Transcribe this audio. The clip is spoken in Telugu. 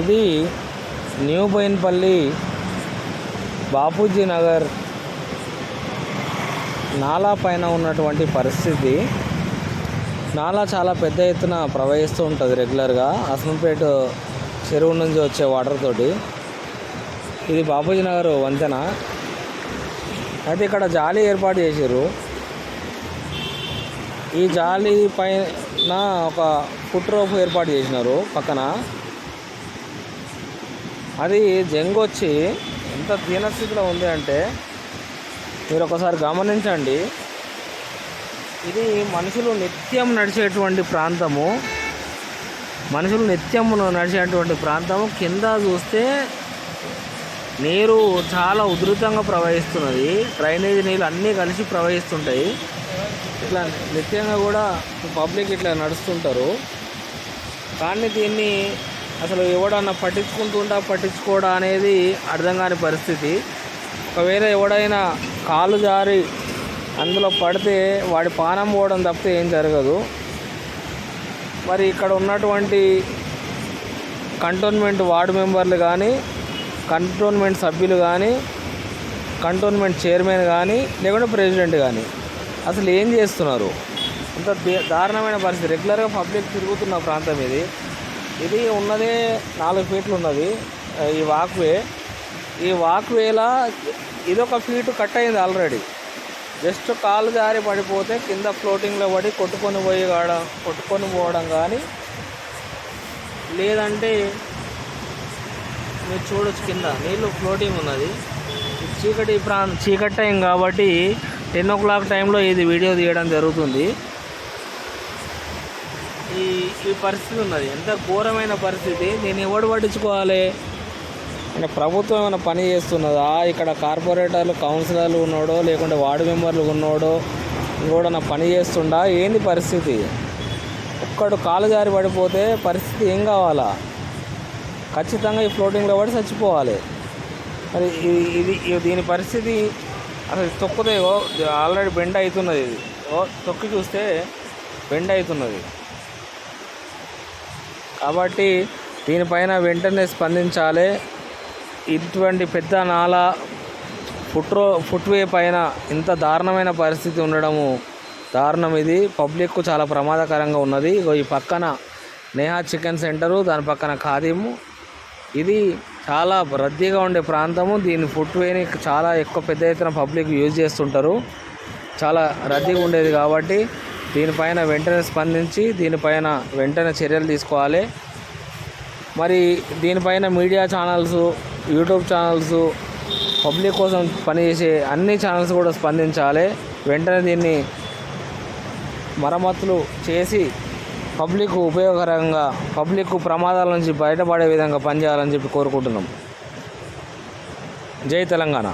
ఇది న్యూ బోయిన్పల్లి బాపూజీ నగర్ నాలా పైన ఉన్నటువంటి పరిస్థితి. నాలా చాలా పెద్ద ఎత్తున ప్రవహిస్తూ ఉంటుంది రెగ్యులర్గా. అసంపేట చెరువు నుంచి వచ్చే వాటర్ తోటి. ఇది బాపూజీ నగర్ వంతెన. అయితే ఇక్కడ జాలి ఏర్పాటు చేశారు ఈ జాలి పైన ఒక ఫుట్ రోప్ ఏర్పాటు చేసినారు పక్కన. అది జంగొచ్చి వచ్చి ఎంత దీనస్థితిలో ఉంది అంటే మీరు ఒకసారి గమనించండి. ఇది మనుషులు నిత్యం నడిచేటువంటి ప్రాంతము. మనుషులు నిత్యం నడిచేటువంటి ప్రాంతము. కింద చూస్తే నీరు చాలా ఉధృతంగా ప్రవహిస్తున్నది. డ్రైనేజ్ నీళ్ళు అన్నీ కలిసి ప్రవహిస్తుంటాయి. ఇట్లా నిత్యంగా కూడా పబ్లిక్ ఇట్లా నడుస్తుంటారు. కానీ దీన్ని అసలు ఎవడన్నా పట్టించుకుంటుంటా పట్టించుకోవడా అనేది అర్థం కాని పరిస్థితి. ఒకవేళ ఎవడైనా కాలు జారి అందులో పడితే వాడి పానం పోవడం తప్పితే ఏం జరగదు. మరి ఇక్కడ ఉన్నటువంటి కంటోన్మెంట్ వార్డు మెంబర్లు కానీ కంటోన్మెంట్ సభ్యులు కానీ కంటోన్మెంట్ చైర్మన్ కానీ లేకుంటే ప్రెసిడెంట్ కానీ అసలు ఏం చేస్తున్నారు? అంత దే- దారుణమైన పరిస్థితి. రెగ్యులర్గా పబ్లిక్ తిరుగుతున్న ప్రాంతం ఇది. ఇది ఉన్నదే నాలుగు ఫీట్లు ఉన్నది ఈ వాక్వే. ఈ వాక్వేలా ఇదొక ఫీటు కట్ అయింది ఆల్రెడీ. జస్ట్ కాలు జారి పడిపోతే కింద ఫ్లోటింగ్లో పడి కొట్టుకొని పోయి కాడ కొట్టుకొని పోవడం కానీ లేదంటే మీరు చూడొచ్చు కింద. నీళ్ళు ఫ్లోటింగ్ ఉన్నది. చీకటి ప్రాంత చీకటి టైం కాబట్టి టెన్ ఓ క్లాక్ టైంలో ఇది వీడియో తీయడం జరుగుతుంది. ఈ ఈ పరిస్థితి ఉన్నది. ఎంత ఘోరమైన పరిస్థితి. నేను ఎవడు పట్టించుకోవాలి? అంటే ప్రభుత్వం ఏమైనా పని చేస్తున్నదా? ఇక్కడ కార్పొరేటర్లు కౌన్సిలర్లు ఉన్నాడో లేకుంటే వార్డు మెంబర్లు ఉన్నాడో నా పని చేస్తుండా? ఏంది పరిస్థితి? ఒక్కడు కాలు జారి పడిపోతే పరిస్థితి ఏం కావాలా? ఖచ్చితంగా ఈ ఫ్లోటింగ్లో పడి చచ్చిపోవాలి. మరి ఇది ఇది దీని పరిస్థితి అసలు తొక్కుదేవో ఆల్రెడీ బెండ్ అవుతున్నది ఇది. ఓ తొక్కి చూస్తే బెండ్ అవుతున్నది. కాబట్టి దీనిపైన వెంటనే స్పందించాలి. ఇటువంటి పెద్ద నాల ఫుట్రో ఫుట్వే పైన ఇంత దారుణమైన పరిస్థితి ఉండడము దారుణం ఇది. పబ్లిక్కు చాలా ప్రమాదకరంగా ఉన్నది. ఈ పక్కన నేహా చికెన్ సెంటరు దాని పక్కన ఖాదీము. ఇది చాలా రద్దీగా ఉండే ప్రాంతము. దీని ఫుట్వేని చాలా ఎక్కువ పెద్ద ఎత్తున పబ్లిక్ యూజ్ చేస్తుంటారు. చాలా రద్దీగా ఉండేది కాబట్టి దీనిపైన వెంటనే స్పందించి దీనిపైన వెంటనే చర్యలు తీసుకోవాలి. మరి దీనిపైన media channels YouTube channels public కోసం పనిచేసే అన్ని ఛానల్స్ కూడా స్పందించాలి. వెంటనే దీన్ని మరమ్మతులు చేసి పబ్లిక్ ఉపయోగకరంగా పబ్లిక్ ప్రమాదాల నుంచి బయటపడే విధంగా పనిచేయాలని చెప్పి కోరుకుంటున్నాం. జై తెలంగాణ.